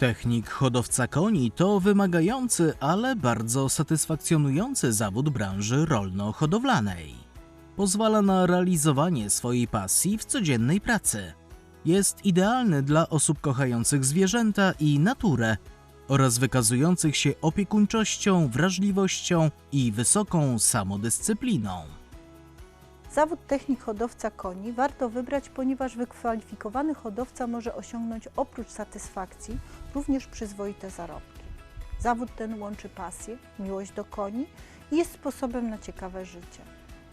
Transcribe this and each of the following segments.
Technik hodowca koni to wymagający, ale bardzo satysfakcjonujący zawód branży rolno-hodowlanej. Pozwala na realizowanie swojej pasji w codziennej pracy. Jest idealny dla osób kochających zwierzęta i naturę oraz wykazujących się opiekuńczością, wrażliwością i wysoką samodyscypliną. Zawód technik hodowca koni warto wybrać, ponieważ wykwalifikowany hodowca może osiągnąć oprócz satysfakcji również przyzwoite zarobki. Zawód ten łączy pasję, miłość do koni i jest sposobem na ciekawe życie.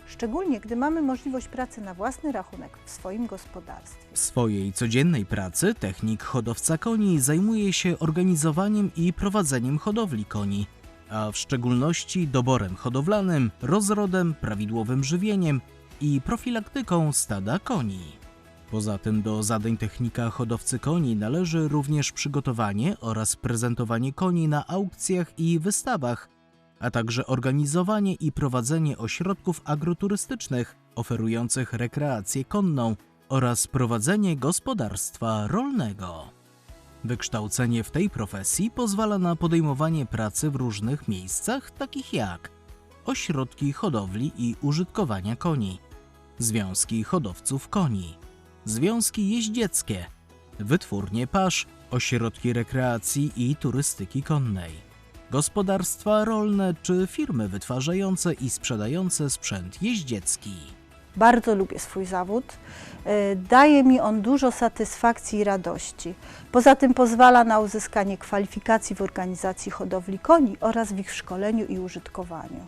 Szczególnie gdy mamy możliwość pracy na własny rachunek w swoim gospodarstwie. W swojej codziennej pracy technik hodowca koni zajmuje się organizowaniem i prowadzeniem hodowli koni, a w szczególności doborem hodowlanym, rozrodem, prawidłowym żywieniem i profilaktyką stada koni. Poza tym do zadań technika hodowcy koni należy również przygotowanie oraz prezentowanie koni na aukcjach i wystawach, a także organizowanie i prowadzenie ośrodków agroturystycznych oferujących rekreację konną oraz prowadzenie gospodarstwa rolnego. Wykształcenie w tej profesji pozwala na podejmowanie pracy w różnych miejscach, takich jak ośrodki hodowli i użytkowania koni, związki hodowców koni, związki jeździeckie, wytwórnie pasz, ośrodki rekreacji i turystyki konnej, gospodarstwa rolne czy firmy wytwarzające i sprzedające sprzęt jeździecki. Bardzo lubię swój zawód. E, Daje mi on dużo satysfakcji i radości. Poza tym pozwala na uzyskanie kwalifikacji w organizacji hodowli koni oraz w ich szkoleniu i użytkowaniu.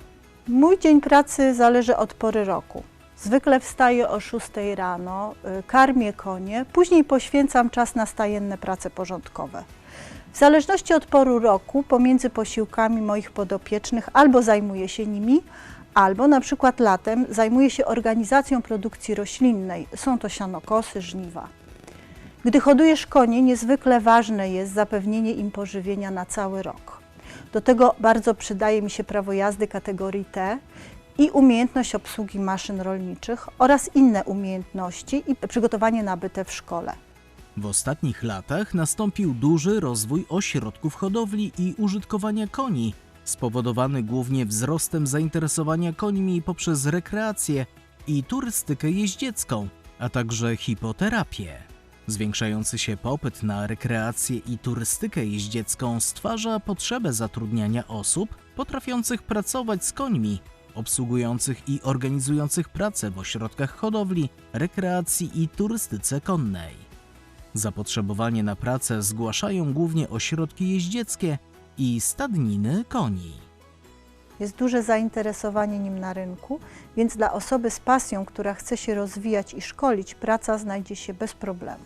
Mój dzień pracy zależy od pory roku. Zwykle wstaję o 6 rano, y, karmię konie, później poświęcam czas na stajenne prace porządkowe. W zależności od poru roku, pomiędzy posiłkami moich podopiecznych albo zajmuję się nimi, albo na przykład latem zajmuję się organizacją produkcji roślinnej. Są to sianokosy, żniwa. Gdy hodujesz konie, niezwykle ważne jest zapewnienie im pożywienia na cały rok. Do tego bardzo przydaje mi się prawo jazdy kategorii T i umiejętność obsługi maszyn rolniczych oraz inne umiejętności i przygotowanie nabyte w szkole. W ostatnich latach nastąpił duży rozwój ośrodków hodowli i użytkowania koni, spowodowany głównie wzrostem zainteresowania końmi poprzez rekreację i turystykę jeździecką, a także hipoterapię. Zwiększający się popyt na rekreację i turystykę jeździecką stwarza potrzebę zatrudniania osób potrafiących pracować z końmi, obsługujących i organizujących pracę w ośrodkach hodowli, rekreacji i turystyce konnej. Zapotrzebowanie na pracę zgłaszają głównie ośrodki jeździeckie i stadniny koni. Jest duże zainteresowanie nim na rynku, więc dla osoby z pasją, która chce się rozwijać i szkolić, praca znajdzie się bez problemu.